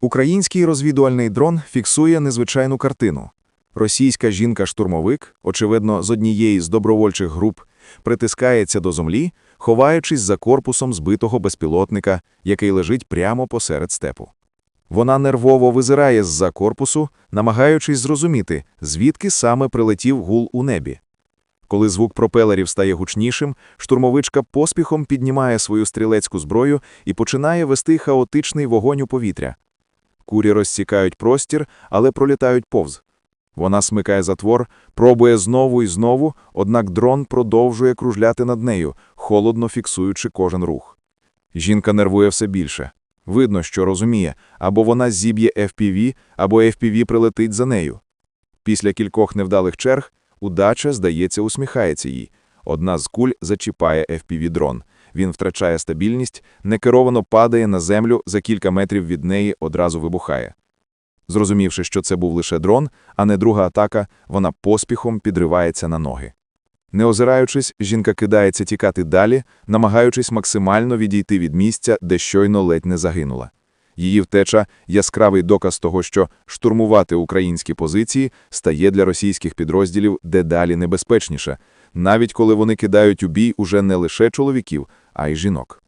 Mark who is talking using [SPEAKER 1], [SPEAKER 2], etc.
[SPEAKER 1] Український розвідувальний дрон фіксує незвичайну картину. Російська жінка-штурмовик, очевидно, з однієї з добровольчих груп, притискається до землі, ховаючись за корпусом збитого безпілотника, який лежить прямо посеред степу. Вона нервово визирає з-за корпусу, намагаючись зрозуміти, звідки саме прилетів гул у небі. Коли звук пропелерів стає гучнішим, штурмовичка поспіхом піднімає свою стрілецьку зброю і починає вести хаотичний вогонь у повітря. Курі розсікають простір, але пролітають повз. Вона смикає затвор, пробує знову і знову, однак дрон продовжує кружляти над нею, холодно фіксуючи кожен рух. Жінка нервує все більше. Видно, що розуміє, або вона зіб'є FPV, або FPV прилетить за нею. Після кількох невдалих черг удача, здається, усміхається їй. Одна з куль зачіпає FPV-дрон. Він втрачає стабільність, некеровано падає на землю за кілька метрів від неї, одразу вибухає. Зрозумівши, що це був лише дрон, а не друга атака, вона поспіхом підривається на ноги. Не озираючись, жінка кидається тікати далі, намагаючись максимально відійти від місця, де щойно ледь не загинула. Її втеча – яскравий доказ того, що штурмувати українські позиції стає для російських підрозділів дедалі небезпечніше, навіть коли вони кидають у бій уже не лише чоловіків, а й жінок.